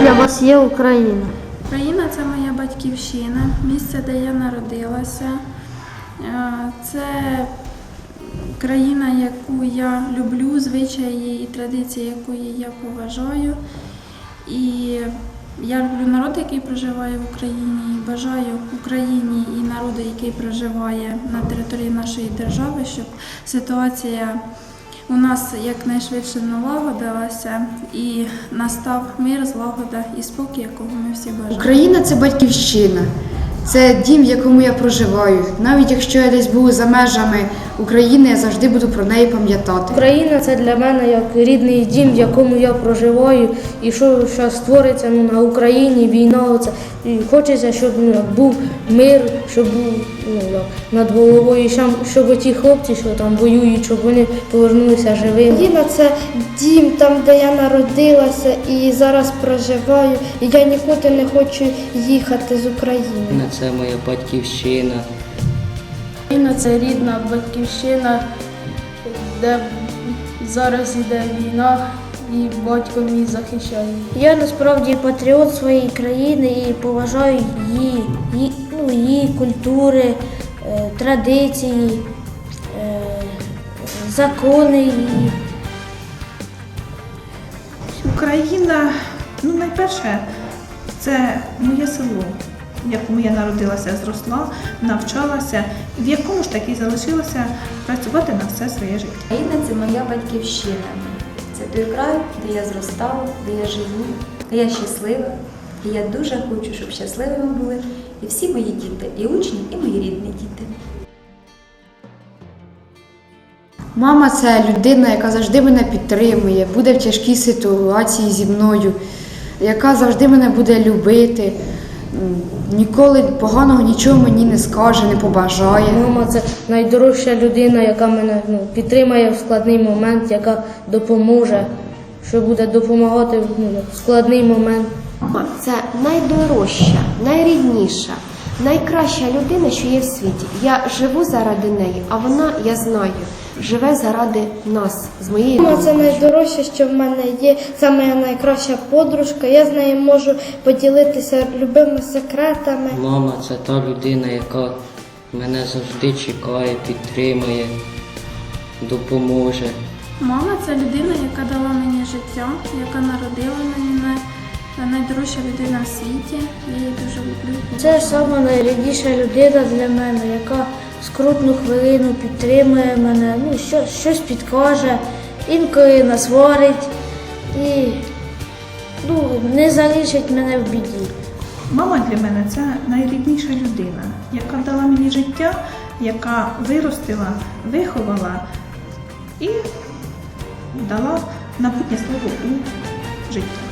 для вас є Україна? Україна це моя батьківщина, місце, де я народилася. Е, Це країна, яку я люблю, звичаї і традиції, якої я поважаю. І я люблю народ, який проживає в Україні, і бажаю Україні і народу, який проживає на території нашої держави, щоб ситуація у нас якнайшвидше налагодилася і настав мир, злагода і спокій, якого ми всі бажаємо. Україна це батьківщина, це дім, в якому я проживаю. Навіть якщо я десь був за межами України, я завжди буду про неї пам'ятати. Україна це для мене як рідний дім, в якому я проживаю, і що зараз створиться ну, на Україні, війна. Оце. І хочеться, щоб ну, був мир, щоб був ну, над головою, щоб ті хлопці, що там воюють, щоб вони повернулися живими. Україна це дім, там, де я народилася і зараз проживаю. І я нікуди не хочу їхати з України. Це моя батьківщина. Україна це рідна батьківщина, де зараз іде війна, і батько мій захищає. Я насправді патріот своєї країни і поважаю її, її, ну, її культури, е, традиції, е, закони її. Україна, ну найперше, це моє село, в якому я народилася, зросла, навчалася, в якому ж таки залишилася працювати на все своє життя. Україна це моя батьківщина. Це той край, де я зростала, де я живу, де я щаслива. І я дуже хочу, щоб щасливими були і всі мої діти, і учні, і мої рідні діти. Мама це людина, яка завжди мене підтримує, буде в тяжкій ситуації зі мною, яка завжди мене буде любити. Ніколи поганого нічого мені не скаже, не побажає. Мама це найдорожча людина, яка мене ну, підтримає в складний момент, яка допоможе, що буде допомагати ну, в складний момент. Мама це найдорожча, найрідніша, найкраща людина, що є в світі. Я живу заради неї, а вона, я знаю, живе заради нас з моєю Мама це найдорожче, що в мене є. Це моя найкраща подружка. Я з нею можу поділитися любими секретами. Мама це та людина, яка мене завжди чекає, підтримує, допоможе. Мама це людина, яка дала мені життя, яка народила мене, найдорожча людина в світі. Я її дуже люблю. Це саме найрідніша людина для мене, яка в скрутну хвилину підтримує мене, ну, що, щось підкаже, інколи насварить і ну, не залишить мене в біді. Мама для мене це найрідніша людина, яка дала мені життя, яка виростила, виховала і дала напутнє слово у життя.